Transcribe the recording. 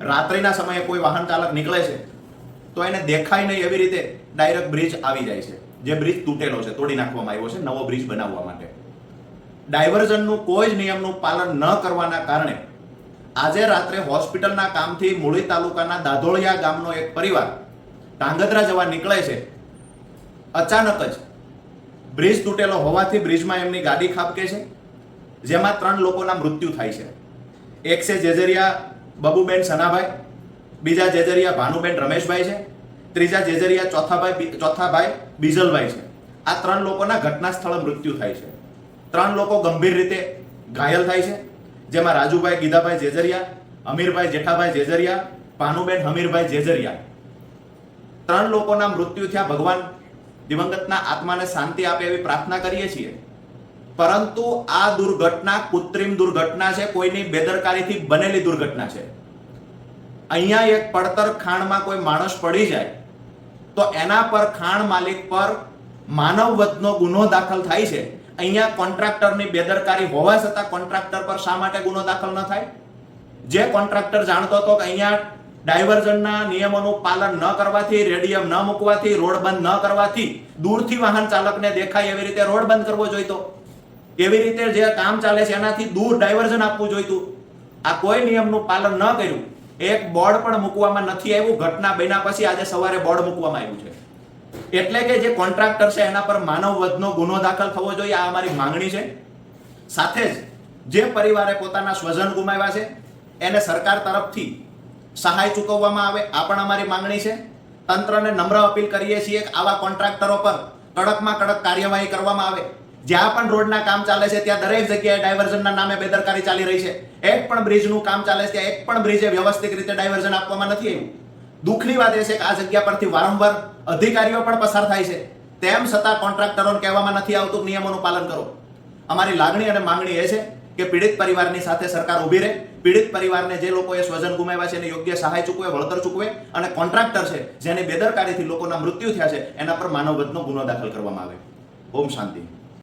રાત્રિના સમયે કોઈ વાહન ચાલક નીકળે છે, તો એને દેખાય નહીં એવી રીતે ડાયરેક્ટ બ્રિજ આવી જાય છે. જે બ્રિજ તૂટેલો છે, તોડી નાખવામાં આવ્યો છે, નવો બ્રિજ બનાવવા માટે. ડાયવર્ઝનનું કોઈ જ નિયમનું પાલન ન કરવાના કારણે આજે રાત્રે હોસ્પિટલના કામથી મૂળી તાલુકાના દાધોળિયા ગામનો એક પરિવાર ધાંગધ્રા જવા નીકળે છે. અચાનક જ બ્રિજ તૂટેલો હોવાથી બ્રિજમાં એમની ગાડી ખાબકે છે, જેમાં ત્રણ લોકોના મૃત્યુ થાય છે. એક છે જેજરિયા બબુબેન સનાભાઈ, બીજા જેજરિયા ભાનુબેન રમેશભાઈ છે, ત્રીજા જેજરિયા ચોથાભાઈ ચોથાભાઈ બીજલભાઈ છે. આ ત્રણ લોકોના ઘટના સ્થળે મૃત્યુ થાય છે. ત્રણ લોકો ગંભીર રીતે ઘાયલ થાય છે, જેમાં રાજુભાઈ ગીધાભાઈ જેજરિયા, અમીરભાઈ જેઠાભાઈ જેજરિયા, ભાનુબેન હમીરભાઈ જેજરિયા. ત્રણ લોકોના મૃત્યુ થયા ભગવાન દિવંગતના આત્માને શાંતિ આપે એવી પ્રાર્થના કરીએ છીએ. પરંતુ આ દુર્ઘટના કૃત્રિમ દુર્ઘટના છે, કોઈની બેદરકારીથી બનેલી દુર્ઘટના છે. અહીંયા એક પડતર ખાણમાં કોઈ માણસ પડી જાય, તો એના પર ખાણ માલિક પર માનવ વધનો ગુનો દાખલ થાય છે. અહીંયા કોન્ટ્રાક્ટરની બેદરકારી હોવા છતાં કોન્ટ્રાક્ટર પર શા માટે ગુનો દાખલ ન થાય? જે કોન્ટ્રાક્ટર જાણતો હતો કે અહીંયા ડાયવર્ઝનના નિયમોનું પાલન ન કરવાથી, રેડિયમ ન મૂકવાથી, રોડ બંધ ન કરવાથી દૂરથી વાહન ચાલકને દેખાય એવી રીતે રોડ બંધ કરવો જોઈતો. એવી રીતે જે કામ ચાલે છે એનાથી દૂર ડાયવર્ઝન આપવું જોઈતું આ કોઈ નિયમનું પાલન ન કર્યું. એક બોર્ડ પણ મૂકવામાં નથી આવ્યું. ઘટના બન્યા પછી આજે સવારે બોર્ડ મૂકવામાં આવ્યું છે. એટલે કે જે કોન્ટ્રાક્ટર છે એના પર માનવ વધનો ગુનો દાખલ થવો જોઈએ. આ અમારી માંગણી છે. સાથે જ જે પરિવારે પોતાના સ્વજન ગુમાવ્યા છે, એને સરકાર તરફથી સહાય ચૂકવવામાં આવે, આ પણ અમારી માંગણી છે. તંત્રને નમ્ર અપીલ કરીએ છીએ આવા કોન્ટ્રાક્ટરો પર કડકમાં કડક કાર્યવાહી કરવામાં આવે. જ્યાં પણ રોડના કામ ચાલે છે, ત્યાં દરેક જગ્યાએ ડાયવર્ઝનના નામે બેદરકારી ચાલી રહી છે. એક પણ બ્રિજનું કામ ચાલે છે, ત્યાં એક પણ બ્રિજે વ્યવસ્થિત રીતે ડાયવર્ઝન આપવામાં નથી આવ્યું. દુઃખની વાત એ છે કે આ જગ્યા પરથી વારંવાર અધિકારીઓ પણ પસાર થાય છે. તેમ છતાં કોન્ટ્રાક્ટરોને કહેવામાં નથી આવતું નિયમોનું પાલન કરો. અમારી લાગણી અને માંગણી એ છે કે પીડિત પરિવારની સાથે સરકાર ઊભી રહે. પીડિત પરિવારને જે લોકોએ સ્વજન ગુમાવ્યા છે એને યોગ્ય સહાય ચૂકવે, વળતર ચૂકવે અને કોન્ટ્રાક્ટર છે, જેની બેદરકારીથી લોકોના મૃત્યુ થયા છે, એના પર માનવવધનો ગુનો દાખલ કરવામાં આવે. ઓમ શાંતિ.